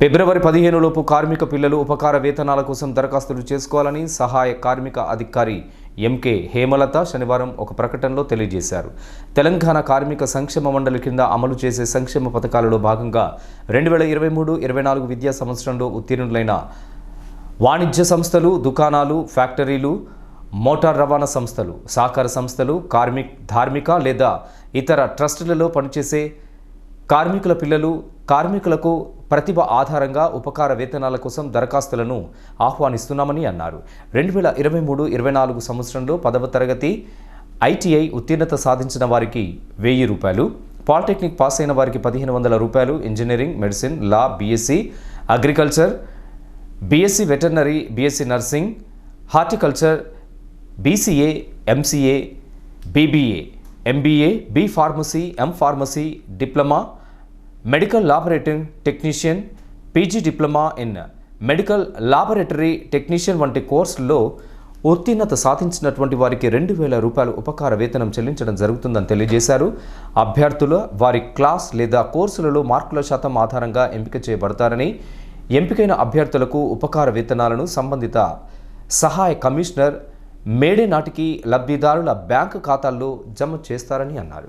ఫిబ్రవరి పదిహేనులోపు కార్మిక పిల్లలు ఉపకార వేతనాల కోసం దరఖాస్తులు చేసుకోవాలని సహాయ కార్మిక అధికారి ఎంకే హేమలత శనివారం ఒక ప్రకటనలో తెలియజేశారు. తెలంగాణ కార్మిక సంక్షేమ మండలి కింద అమలు చేసే సంక్షేమ పథకాలలో భాగంగా రెండు వేల ఇరవై మూడు ఇరవై నాలుగు విద్యా సంవత్సరంలో ఉత్తీర్ణులైన వాణిజ్య సంస్థలు దుకాణాలు ఫ్యాక్టరీలు మోటార్ రవాణా సంస్థలు సహకార సంస్థలు కార్మిక్ ధార్మిక లేదా ఇతర ట్రస్టులలో పనిచేసే కార్మికుల పిల్లలు కార్మికులకు ప్రతిభ ఆధారంగా ఉపకార వేతనాల కోసం దరఖాస్తులను ఆహ్వానిస్తున్నామని అన్నారు. రెండు వేల ఇరవై మూడు ఇరవై నాలుగు సంవత్సరంలో పదవ తరగతి ఐటీఐ ఉత్తీర్ణత సాధించిన వారికి వెయ్యి రూపాయలు పాలిటెక్నిక్ పాస్ అయిన వారికి పదిహేను వందల రూపాయలు engineering medicine law BSc agriculture BSc veterinary BSc nursing horticulture BCA MCA BBA MBA B pharmacy M pharmacy diploma medical laboratory technician PG diploma in medical laboratory technician వంటి కోర్సుల్లో ఉత్తీర్ణత సాధించినటువంటి వారికి రెండు వేల రూపాయల ఉపకార వేతనం చెల్లించడం జరుగుతుందని తెలియజేశారు. అభ్యర్థుల వారి క్లాస్ లేదా కోర్సులలో మార్కుల శాతం ఆధారంగా ఎంపిక చేయబడతారని ఎంపికైన అభ్యర్థులకు ఉపకార వేతనాలను సంబంధిత సహాయ కమిషనర్ మేడే నాటికి లబ్ధిదారుల బ్యాంకు ఖాతాల్లో జమ చేస్తారని అన్నారు.